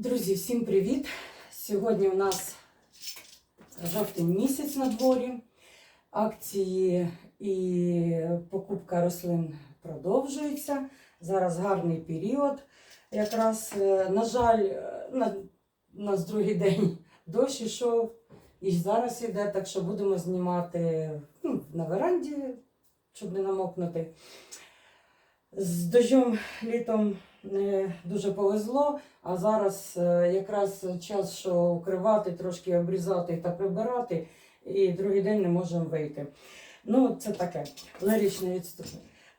Друзі, всім привіт! Сьогодні у нас жовтень місяць на дворі. Акції і покупка рослин продовжуються. Зараз гарний період. Якраз, е, на жаль, е, на, нас другий день дощ ішов і зараз іде, так що будемо знімати ну, на веранді, щоб не намокнути. З дощом літом не дуже повезло, а зараз е, якраз час, що укривати, трошки обрізати та прибирати, і другий день не можемо вийти. Ну, це таке лиричне відступ.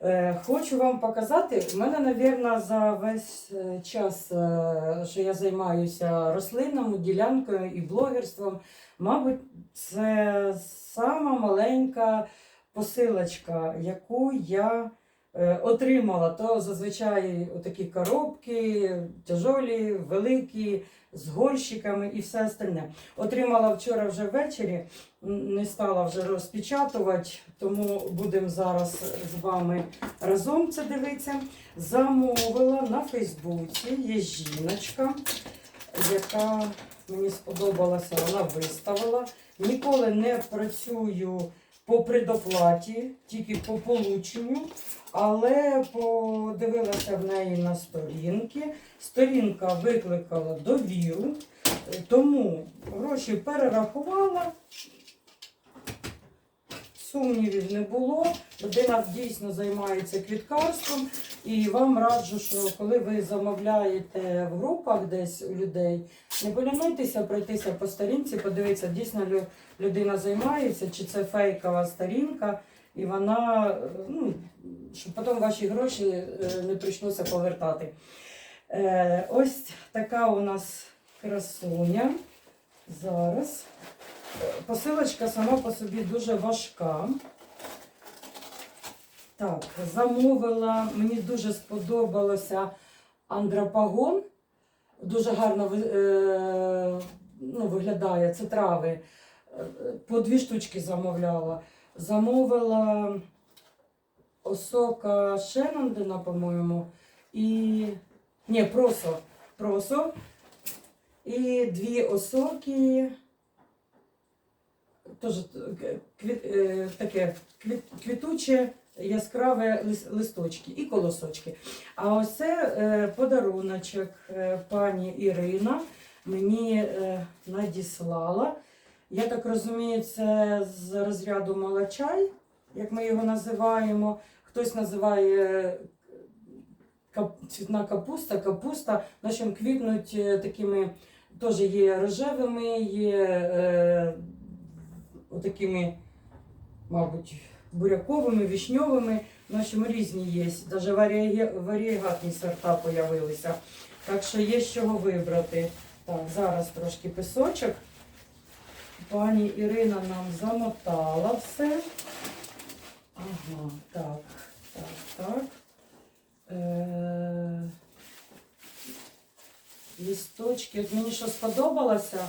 Е, Хочу вам показати, в мене, мабуть, за весь е, час, е, що я займаюся рослинами, ділянкою і блогерством, мабуть, це сама маленька посилочка, яку я отримала. То зазвичай такі коробки, тяжолі, великі, з горщиками і все остальне. Отримала вчора вже ввечері, не стала вже розпечатувати, тому будемо зараз з вами разом це дивитися. Замовила на Фейсбуці, є жіночка, яка мені сподобалася, вона виставила. Ніколи не працюю по предоплаті, тільки по полученню, але подивилася в неї на сторінки. Сторінка викликала довіру, е, тому гроші перерахувала. Сумнівів не було. Людина дійсно займається квіткарством. І вам раджу, що коли ви замовляєте в групах десь у людей, не полінуйтеся пройтися по сторінці, подивитися, дійсно людина займається, чи це фейкова сторінка, і вона, ну, щоб потім ваші гроші е, не прийшлося повертати. Е, ось така у нас красуня. Зараз. Посилочка сама по собі дуже важка. Так, замовила, мені дуже сподобалося андропагон. Дуже гарно е, ну, виглядає, це трави. Е, По дві штучки замовляла. Замовила осока Шеннондена, по-моєму, і. Ні, просо. Просо. І дві осоки. Теж квіт, е, таке квіт, квітуче, яскраве листочки і колосочки. А ось це е, подаруночок е, пані Ірина мені е, надіслала. Я так розумію, це з розряду молочай, як ми його називаємо. Хтось називає е, цвітна капуста, капуста. В квітнуть е, такими, теж є рожевими, є е, отакими, мабуть, буряковими, вишньовими. В общем, різні є. Навіть варієгатні сорта появилися. Так що є з чого вибрати. Так, зараз трошки пісочок. Пані Ірина нам замотала все. Ага, так, так, так. Е, лісточки. От мені що сподобалося,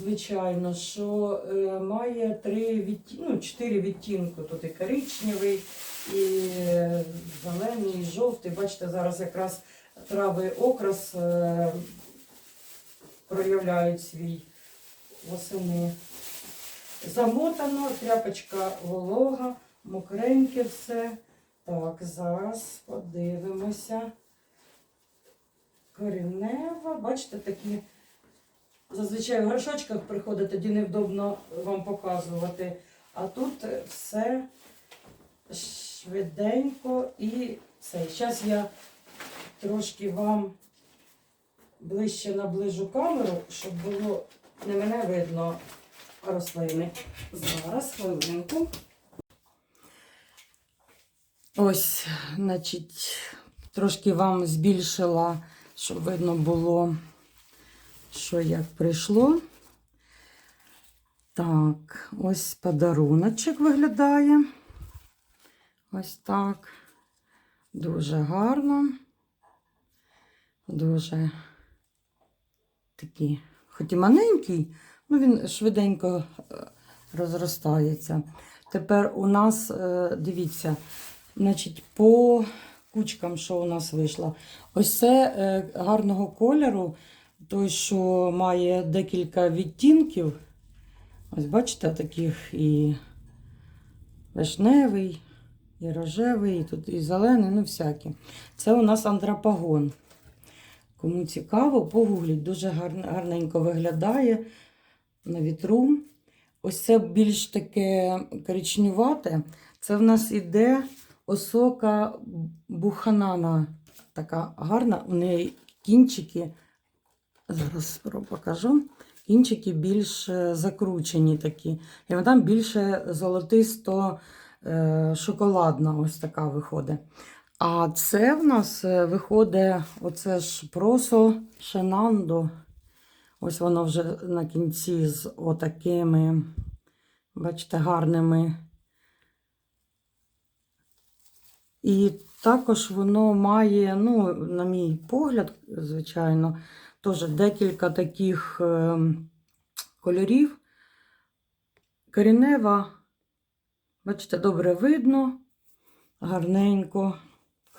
звичайно, що е, має три відті... ну, чотири відтінку. Тут і коричневий, і зелений, і жовтий. Бачите, зараз якраз трави окрас е, проявляють свій восени. Замотано, тряпочка волога, мокреньке все. Так, зараз подивимося. Коренева, бачите, такі. Зазвичай в горшочках приходить, тоді невдобно вам показувати. А тут все швиденько і все. Зараз я трошки вам ближче наближу камеру, щоб було не мене видно рослини. Зараз, хвилинку. Ось, значить, трошки вам збільшила, щоб видно було, що як прийшло. Так, ось подаруночок виглядає. Ось так. Дуже гарно. Дуже такий, хоч і маленький, ну він швиденько е, розростається. Тепер у нас, е, дивіться, значить, по кучкам, що у нас вийшло. Ось це е, гарного кольору, той, що має декілька відтінків. Ось бачите, таких і вишневий, і рожевий, і тут і зелений, ну всякі. Це у нас андрапагон. Кому цікаво, погугліть, дуже гарненько виглядає на вітру. Ось це більш таке коричнювате. Це в нас іде осока буханана. Така гарна. У неї кінчики, зараз покажу. Кінчики більш е, закручені такі. І вона більше золотисто е, шоколадна, ось така виходить. А це в нас е, виходить оце ж просо шенандо. Ось воно вже на кінці з отакими, бачите, гарними. І також воно має, ну, на мій погляд, звичайно, теж декілька таких е, кольорів. Корінева, бачите, добре видно, гарненько.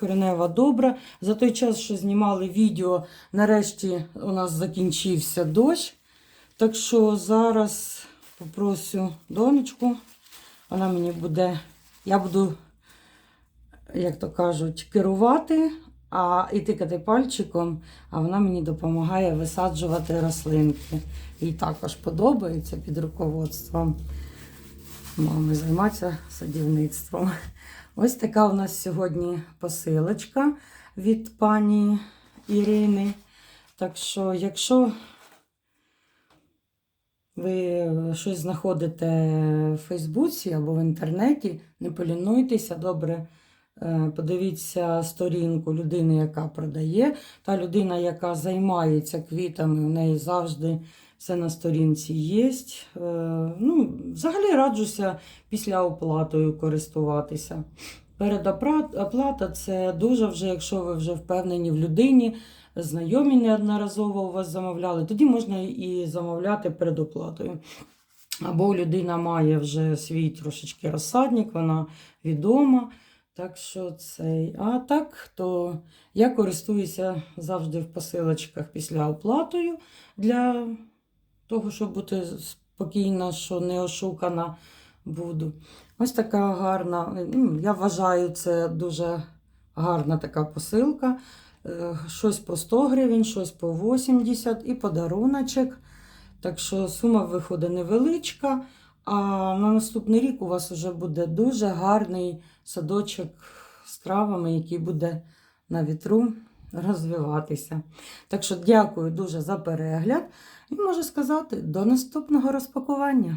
Коренева добра. За той час, що знімали відео, нарешті у нас закінчився дощ. Так що зараз попрошу донечку. Вона мені буде, я буду, як то кажуть, керувати, а і тикати пальчиком, а вона мені допомагає висаджувати рослинки. Їй також подобається під руководством мами займатися садівництвом. Ось така у нас сьогодні посилочка від пані Ірини. Так що, якщо ви щось знаходите в Фейсбуці або в інтернеті, не полінуйтеся, добре подивіться сторінку людини, яка продає. Та людина, яка займається квітами, у неї завжди все на сторінці є. Е, Ну, взагалі раджуся після оплатою користуватися. Передоплата це дуже вже, якщо ви вже впевнені в людині, знайомі неодноразово у вас замовляли, тоді можна і замовляти передоплатою. Або людина має вже свій трошечки розсадник, вона відома. Так що цей. А так, то я користуюся завжди в посилочках після оплатою для того, щоб бути спокійна, що не ошукана буду. Ось така гарна, ну, я вважаю, це дуже гарна така посилка. Е, Щось по 100 гривень, щось по 80 і подаруночок. Так що сума виходить невеличка. А на наступний рік у вас вже буде дуже гарний садочок з травами, який буде на вітру розвиватися. Так що дякую дуже за перегляд. І можу сказати, до наступного розпакування.